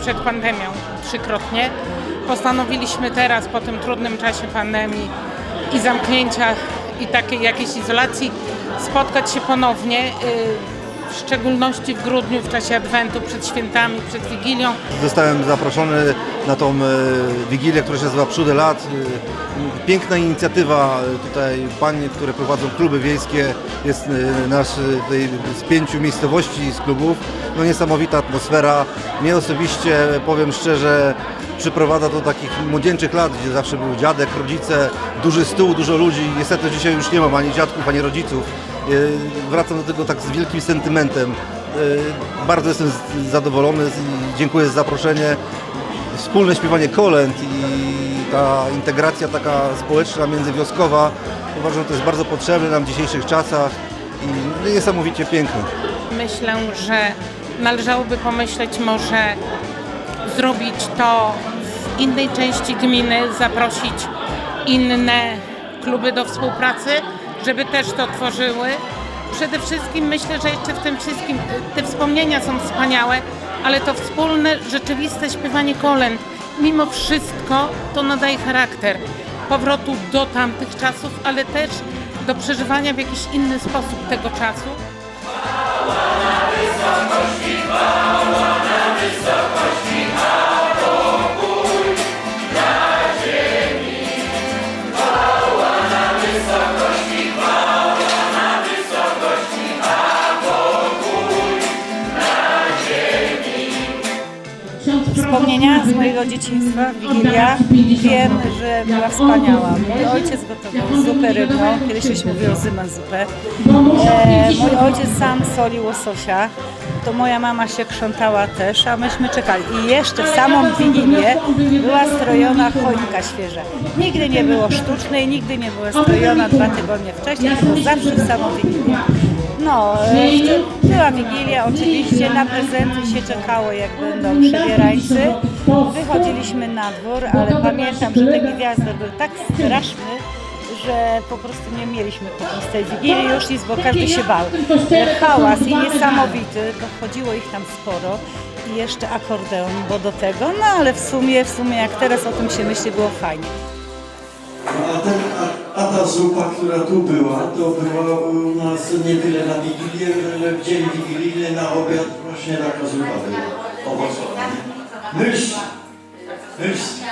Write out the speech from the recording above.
przed pandemią trzykrotnie. Postanowiliśmy teraz, po tym trudnym czasie pandemii i zamknięcia i takiej jakiejś izolacji, spotkać się ponownie, y, szczególności w grudniu, w czasie Adwentu, przed świętami, przed Wigilią. Zostałem zaproszony na tą e, wigilię, która się nazywa Przódy Lat. E, Piękna inicjatywa e, tutaj pań, które prowadzą kluby wiejskie. Jest nasz tutaj z pięciu miejscowości, z klubów. No niesamowita atmosfera. Mnie osobiście, powiem szczerze, przyprowadza do takich młodzieńczych lat, gdzie zawsze był dziadek, rodzice, duży stół, dużo ludzi. Niestety dzisiaj już nie mam ani dziadków, ani rodziców. E, Wracam do tego tak z wielkim sentymentem. E, Bardzo jestem zadowolony i dziękuję za zaproszenie. Wspólne śpiewanie kolęd i ta integracja taka społeczna, międzywioskowa uważam, że to jest bardzo potrzebne nam w dzisiejszych czasach i niesamowicie piękne. Myślę, że należałoby pomyśleć może zrobić to w innej części gminy, zaprosić inne kluby do współpracy, żeby też to tworzyły. Przede wszystkim myślę, że jeszcze w tym wszystkim te wspomnienia są wspaniałe, ale to wspólne, rzeczywiste śpiewanie kolęd, mimo wszystko to nadaje charakter powrotu do tamtych czasów, ale też do przeżywania w jakiś inny sposób tego czasu. Wspomnienia z mojego dzieciństwa, Wigilia, wiem, że była wspaniała. Mój ojciec gotował zupę rybną, kiedyś się mówiło zyma zupę. E, mój ojciec sam solił łososia, to moja mama się krzątała też, a myśmy czekali. I jeszcze w samą Wigilię była strojona choinka świeża. Nigdy nie było sztucznej, nigdy nie była strojona dwa tygodnie wcześniej, tylko zawsze w samą Wigilię. No, e, była Wigilia oczywiście, na prezenty się czekało jak będą przebierańcy. Wychodziliśmy na dwór, ale pamiętam, że ten gwiazdor był tak straszny, że po prostu nie mieliśmy potem z tej Wigilii już nic, bo każdy się bał. Hałas i niesamowity, bo chodziło ich tam sporo i jeszcze akordeon, bo do tego, no ale w sumie, w sumie jak teraz o tym się myśli, było fajnie. A, ta zupa, która tu była, to była u nas nie tyle na Wigilię, ale w dzień wigilijny na obiad właśnie taka zupa była owocowa. Myśl, myśl.